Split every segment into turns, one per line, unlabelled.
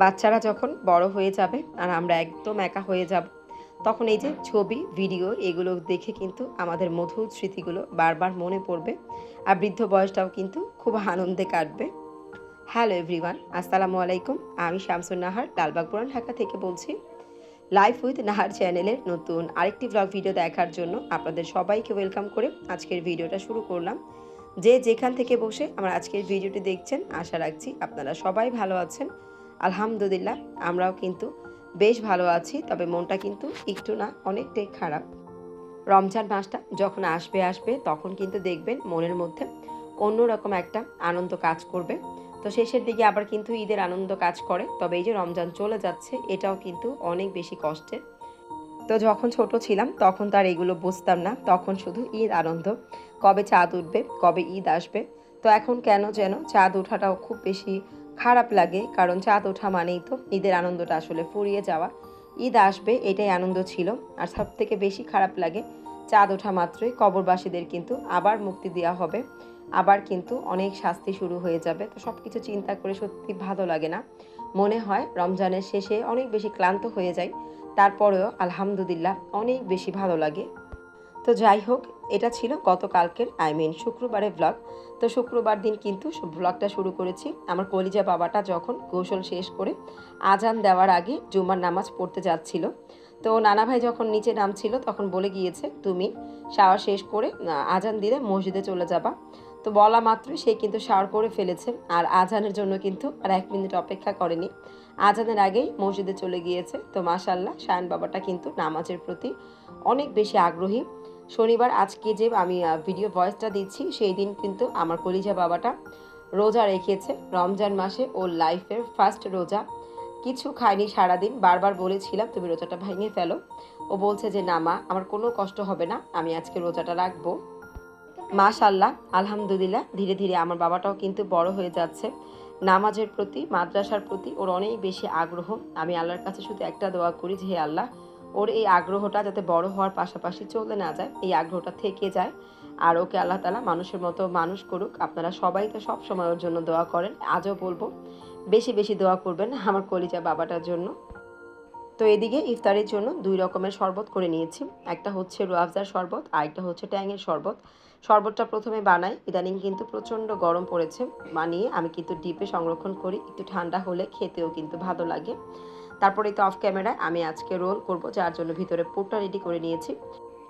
বাচ্চারা যখন বড় হয়ে যাবে আর আমরা একদম একা হয়ে যাব, তখন এই যে ছবি, ভিডিও, এগুলো দেখে কিন্তু আমাদের মধুর স্মৃতিগুলো বারবার মনে পড়বে আর বৃদ্ধ বয়সটাও কিন্তু খুব আনন্দে কাটবে। হ্যালো এভরিওয়ান আসসালামু আলাইকুম। আমি শামসুন নাহার লালবাগ পুরান ঢাকা থেকে বলছি লাইফ উইথ নাহার চ্যানেলের নতুন আরেকটি ব্লগ ভিডিও দেখার জন্য আপনাদের সবাইকে ওয়েলকাম করে আজকের ভিডিওটা শুরু করলাম। যে যেখান থেকে বসে আমার আজকের ভিডিওটি দেখছেন, আশা রাখছি আপনারা সবাই ভালো আছেন। আলহামদুলিল্লাহ, আমরাও কিন্তু বেশ ভালো আছি, তবে মনটা কিন্তু একটু না অনেকটাই খারাপ। রমজান মাসটা যখন আসবে আসবে, তখন কিন্তু দেখবেন মনের মধ্যে অন্যরকম একটা আনন্দ কাজ করবে। তো শেষের দিকে আবার কিন্তু ঈদের আনন্দ কাজ করে, তবে এই যে রমজান চলে যাচ্ছে, এটাও কিন্তু অনেক বেশি কষ্টের। তো যখন ছোট ছিলাম, তখন তার এগুলো বুঝতাম না, তখন শুধু ঈদ আনন্দ, কবে চাঁদ উঠবে, কবে ঈদ আসবে। তো এখন কেন যেন চাঁদ ওঠাটাও খুব বেশি খারাপ লাগে, কারণ চাঁদ ওঠা মানেই তো ঈদের আনন্দটা আসলে ফুরিয়ে যাওয়া। ঈদ আসবে, এটাই আনন্দ ছিল। আর সব থেকে বেশি খারাপ লাগে, চাঁদ ওঠা মাত্রই কবরবাসীদের কিন্তু আবার মুক্তি দেওয়া হবে। আবার কিন্তু অনেক শাস্তি শুরু হয়ে যাবে। তো সব কিছু চিন্তা করে সত্যি ভালো লাগে না। মনে হয় রমজানের শেষে অনেক বেশি ক্লান্ত হয়ে যায় তারপরেও আলহামদুলিল্লাহ অনেক বেশি ভালো লাগে। তো যাই হোক এটা ছিল গতকালকের আই মিন শুক্রবারের ব্লগ তো শুক্রবার দিন কিন্তু ব্লগটা শুরু করেছি। আমার কলিজা বাবাটা যখন কৌশল শেষ করে আজান দেওয়ার আগে জুমার নামাজ পড়তে যাচ্ছিল, তো নানা ভাই যখন নিচে নামছিল তখন বলে গিয়েছে, তুমি শাওয়ার শেষ করে আজান দিলে মসজিদে চলে যাবা। তো বলা মাত্রই সে কিন্তু শাওয়ার করে ফেলেছে আর আজানের জন্য কিন্তু আর এক মিনিট অপেক্ষা করেনি। আজানের আগেই মসজিদে চলে গিয়েছে। তো মাশাল্লাহ শায়ন বাবাটা কিন্তু নামাজের প্রতি অনেক বেশি আগ্রহী। শনিবার আজকে যে আমি ভিডিও ভয়েসটা দিচ্ছি, সেই দিন কিন্তু আমার কলিজা বাবাটা রোজা রেখেছে। রমজান মাসে ওর লাইফের ফার্স্ট রোজা। কিছু খায়নি সারাদিন, বারবার বলেছিলাম, তুমি রোজাটা ভেঙে ফেলো। ও বলছে যে, না মা, আমার কোনো কষ্ট হবে না, আমি আজকে রোজাটা রাখব। মাশাল্লাহ আলহামদুলিল্লাহ, ধীরে ধীরে আমার বাবাটাও কিন্তু বড় হয়ে যাচ্ছে। নামাজের প্রতি, মাদ্রাসার প্রতি ওর অনেক বেশি আগ্রহ। আমি আল্লাহর কাছে শুধু একটা দোয়া করি যে, হে আল্লাহ ওর এই আগ্রহটা যাতে বড় হওয়ার পাশাপাশি চলে না যায়, এই আগ্রহটা থেকে যায়। আর ওকে আল্লাহ তালা মানুষের মতো মানুষ করুক। আপনারা সবাই তো সব সময় ওর জন্য দোয়া করেন। আজও বলব, বেশি বেশি দোয়া করবেন আমার কলিজা বাবাটার জন্য। তো এদিকে ইফতারের জন্য দুই রকমের শরবত করে নিয়েছি। একটা হচ্ছে রোয়াবজার শরবত, আর একটা হচ্ছে ট্যাঙের শরবত। শরবতটা প্রথমে বানাই। ইদানিং কিন্তু প্রচণ্ড গরম পড়েছে। বানিয়ে আমি কিন্তু ডিপে সংরক্ষণ করি। একটু ঠান্ডা হলে খেতেও কিন্তু ভালো লাগে। তারপরে তো অফ ক্যামেরায় আমি আজকে রোল করব, যার জন্য ভিতরে পুরটা রেডি করে নিয়েছি।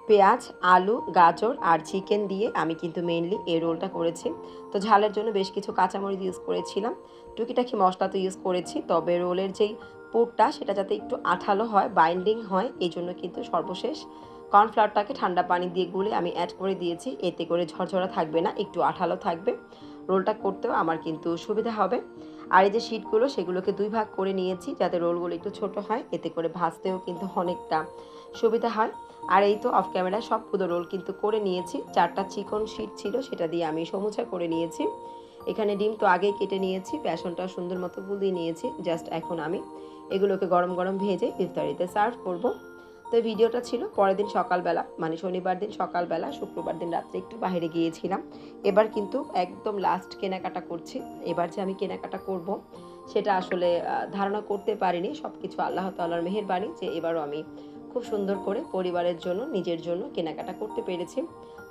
পেঁয়াজ, আলু, গাজর আর চিকেন দিয়ে আমি কিন্তু মেনলি এই রোলটা করেছি। তো ঝালের জন্য বেশ কিছু কাঁচামরিচ ইউজ করেছিলাম। টুকিটাকি মশলা তো ইউজ করেছি, তবে রোলের যেই পুরটা সেটা যাতে একটু আঠালো হয় বাইন্ডিং হয়, এই জন্য কিন্তু সর্বশেষ কর্নফ্লাওয়ারটাকে ঠান্ডা পানি দিয়ে গুলে আমি অ্যাড করে দিয়েছি। এতে করে ঝরঝরা থাকবে না, একটু আঠালো থাকবে। রোলটা করতেও আমার কিন্তু সুবিধা হবে। আর এই যে শিটগুলো সেগুলোকে দুই ভাগ করে নিয়েছি যাতে রোলগুলো একটু ছোট হয়। এতে করে ভাজতেও কিন্তু অনেকটা সুবিধা হয়। আর এই তো অফ ক্যামেরায় সবগুলো রোল কিন্তু করে নিয়েছি। চারটা চিকন শিট ছিল, সেটা দিয়ে আমি সমুচা করে নিয়েছি। এখানে ডিম তো আগেই কেটে নিয়েছি বেসনটা সুন্দর মতো গুলিয়ে নিয়েছি। জাস্ট এখন আমি এগুলোকে গরম গরম ভেজে ইফতারিতে সার্ভ করব। তো ভিডিওটা ছিল। পরের দিন সকালবেলা মানে শনিবার দিন সকালবেলা, শুক্রবার দিন রাত্রে একটু বাইরে গিয়েছিলাম। এবার কিন্তু একদম লাস্ট কেনাকাটা করছি। এবার যে আমি কেনাকাটা করব, সেটা আসলে ধারণা করতে পারিনি। সব কিছু আল্লাহ তাল্লার মেহেরবানি যে এবারও আমি খুব সুন্দর করে পরিবারের জন্য, নিজের জন্য কেনাকাটা করতে পেরেছি।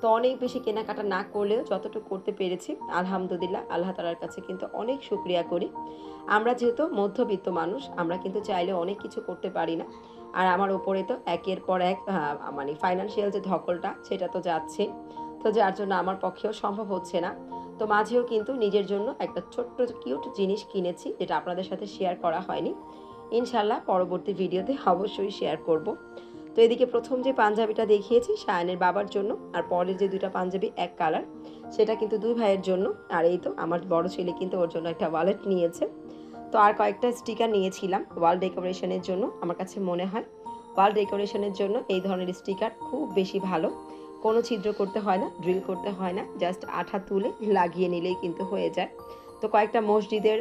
তো অনেক বেশি কেনাকাটা না করলেও যতটুকু করতে পেরেছি, আলহামদুলিল্লাহ, আল্লাহ তালার কাছে কিন্তু অনেক শুক্রিয়া করি। আমরা যেহেতু মধ্যবিত্ত মানুষ, আমরা কিন্তু চাইলে অনেক কিছু করতে পারি না। আর আমার ওপরে তো একের পর এক মানে ফাইন্যান্সিয়াল যে ধকলটা, সেটা তো যাচ্ছে। তো যার জন্য আমার পক্ষেও সম্ভব হচ্ছে না। তো মাঝেও কিন্তু নিজের জন্য একটা ছোট্ট কিউট জিনিস কিনেছি, যেটা আপনাদের সাথে শেয়ার করা হয়নি। ইনশাল্লাহ পরবর্তী ভিডিওতে অবশ্যই শেয়ার করব। তো এদিকে প্রথম যে পাঞ্জাবিটা দেখিয়েছি সায়নের বাবার জন্য, আর পরের যে দুইটা পাঞ্জাবি এক কালার সেটা কিন্তু দুই ভাইয়ের জন্য। আর এই তো আমার বড় ছেলে কিন্তু ওর জন্য একটা ওয়ালেট নিয়েছে। তো আর কয়েকটা স্টিকার নিয়েছিলাম ওয়াল ডেকোরেশনের জন্য, আমার কাছে মনে হয়। ওয়াল ডেকোরেশনের জন্য এই ধরনের স্টিকার খুব বেশি ভালো। কোনো ছিদ্র করতে হয় না ড্রিল করতে হয় না জাস্ট আঠা তুলে লাগিয়ে নিলেই কিন্তু হয়ে যায়। তো কয়েকটা মসজিদের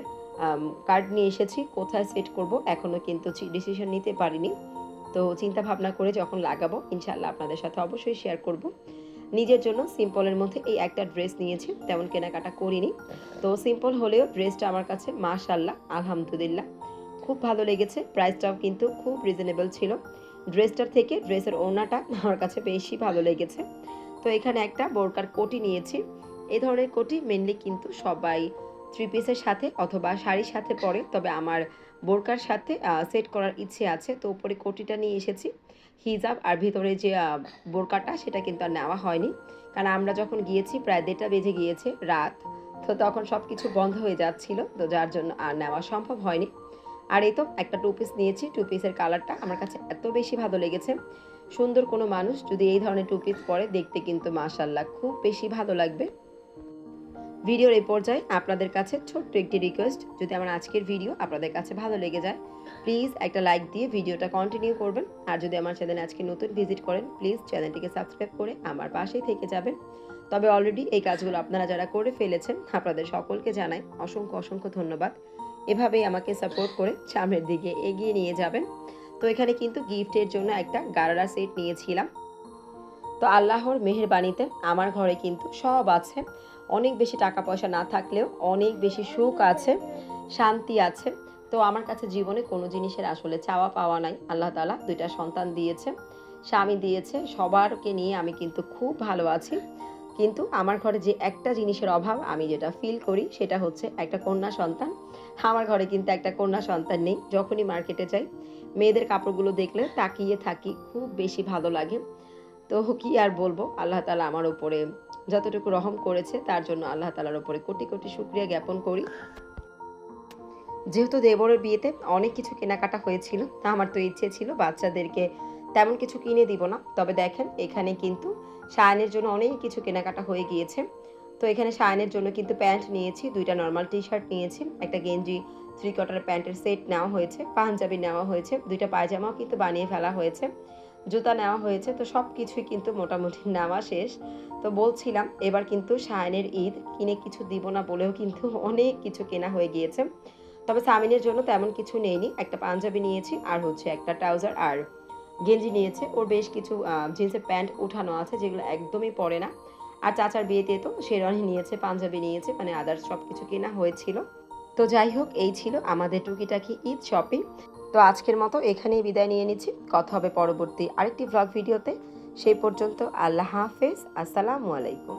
কার্ড নিয়ে এসেছি, কোথায় সেট করব এখনও কিন্তু ডিসিশন নিতে পারিনি। তো চিন্তা ভাবনা করে যখন লাগাবো ইনশাল্লাহ আপনাদের সাথে অবশ্যই শেয়ার করব। নিজের জন্য সিম্পলের মধ্যে এই একটা ড্রেস নিয়েছি, তেমন কেনাকাটা করিনি। তো সিম্পল হলেও ড্রেসটা আমার কাছে মাশাল্লাহ আলহামদুলিল্লাহ। খুব ভালো লেগেছে, প্রাইসটাও কিন্তু খুব রিজনেবল ছিল। ড্রেসটার থেকে ড্রেসের ওড়নাটা আমার কাছে বেশি ভালো লেগেছে। তো এখানে একটা বোরকার কোটি নিয়েছি। এই ধরনের কোটি মেনলি কিন্তু সবাই থ্রি পিসের সাথে অথবা শাড়ির সাথে পরে, তবে আমার বোরকার সাথে সেট করার ইচ্ছে আছে। তো উপরে কোটিটা নিয়ে এসেছি। হিজাব আর ভিতরে যে বোরকাটা, সেটা কিন্তু আর নেওয়া হয়নি। কারণ আমরা যখন গিয়েছি, প্রায় দেড়টা বেজে গিয়েছে রাত। তো তখন সব কিছু বন্ধ হয়ে যাচ্ছিল, তো যার জন্য আর নেওয়া সম্ভব হয়নি। আর এই তো একটা টু পিস নিয়েছি টু পিসের কালারটা আমার কাছে এত বেশি ভালো লেগেছে। সুন্দর কোনো মানুষ যদি এই ধরনের টু পিস পরে, দেখতে কিন্তু মাশাল্লাহ খুব বেশি ভালো লাগবে। ভিডিওর এই পর্যায়ে আপনাদের কাছে ছোট্ট একটি রিকোয়েস্ট যদি আমার আজকের ভিডিও আপনাদের কাছে ভালো লেগে যায় প্লিজ একটা লাইক দিয়ে ভিডিওটা কন্টিনিউ করবেন। আর যদি আমার চ্যানেলে আজকে নতুন ভিজিট করেন প্লিজ চ্যানেলটিকে সাবস্ক্রাইব করে আমার পাশেই থেকে যাবেন। তবে অলরেডি এই কাজগুলো আপনারা যারা করে ফেলেছেন, আপনাদের সকলকে জানাই অসংখ্য অসংখ্য ধন্যবাদ। এভাবেই আমাকে সাপোর্ট করে সামনের দিকে এগিয়ে নিয়ে যাবেন। তো এখানে কিন্তু গিফটের জন্য একটা গারারা সেট নিয়েছিলাম। তো আল্লাহর মেহেরবানিতে আমার ঘরে কিন্তু সব আছে। অনেক বেশি টাকা পয়সা না থাকলেও অনেক বেশি সুখ আছে, শান্তি আছে। তো আমার কাছে জীবনে কোনো জিনিসের আসলে চাওয়া পাওয়া নাই। আল্লাহ তালা দুইটা সন্তান দিয়েছে, স্বামী দিয়েছে। সবারকে নিয়ে আমি কিন্তু খুব ভালো আছি। কিন্তু আমার ঘরে যে একটা জিনিসের অভাব, আমি যেটা ফিল করি সেটা হচ্ছে একটা কন্যা সন্তান। আমার ঘরে কিন্তু একটা কন্যা সন্তান নেই। যখনই মার্কেটে যাই, মেয়েদের কাপড়গুলো দেখলে তাকিয়ে থাকি, খুব বেশি ভালো লাগে। তো কি আর বলব? আল্লাহ তালা আমার উপরে যতটুকু রহম করেছে, তার জন্য আল্লাহ তালার উপরে কোটি কোটি শুক্রিয়া জ্ঞাপন করি। যেহেতু দেবরের বিয়েতে অনেক কিছু কেনাকাটা হয়েছিল, তা আমার তো ইচ্ছে ছিল বাচ্চাদেরকে তেমন কিছু কিনে দিব না। তবে দেখেন, এখানে কিন্তু সায়নের জন্য অনেক কিছু কেনাকাটা হয়ে গিয়েছে। তো এখানে সায়নের জন্য কিন্তু প্যান্ট নিয়েছি, দুইটা নর্মাল টি শার্ট নিয়েছি, একটা গেঞ্জি থ্রি কোয়ার্টার প্যান্টের সেট নেওয়া হয়েছে, পাঞ্জাবি নেওয়া হয়েছে, দুইটা পায়জামাও কিন্তু বানিয়ে ফেলা হয়েছে, জুতা নেওয়া হয়েছে, তো সব কিছুই কিন্তু মোটামুটি নেওয়া শেষ। তো বলছিলাম, এবার কিন্তু সায়নের ঈদ, কিনে কিছু দিব না বলেও কিন্তু অনেক কিছু কেনা হয়ে গিয়েছে। তবে সামিনের জন্য তেমন কিছু নেইনি, একটা পাঞ্জাবি নিয়েছি, আর হচ্ছে একটা ট্রাউজার, আর গেঞ্জি নিয়েছে। ওর বেশ কিছু জিন্সের প্যান্ট উঠানো আছে যেগুলো একদমই পরে না। আর চাচার বিয়েতে তো শেরওয়ানি নিয়েছে, পাঞ্জাবি নিয়েছে মানে আদার্স সব কিছু কেনা হয়েছিল। তো যাই হোক, এই ছিল আমাদের টুকিটাকি ঈদ শপিং। তো আজকের মতো এখানেই বিদায় নিয়ে নিচ্ছি। কথা হবে পরবর্তী আরেকটি ব্লগ ভিডিওতে। সেই পর্যন্ত আল্লাহ হাফেজ। আসসালামু আলাইকুম।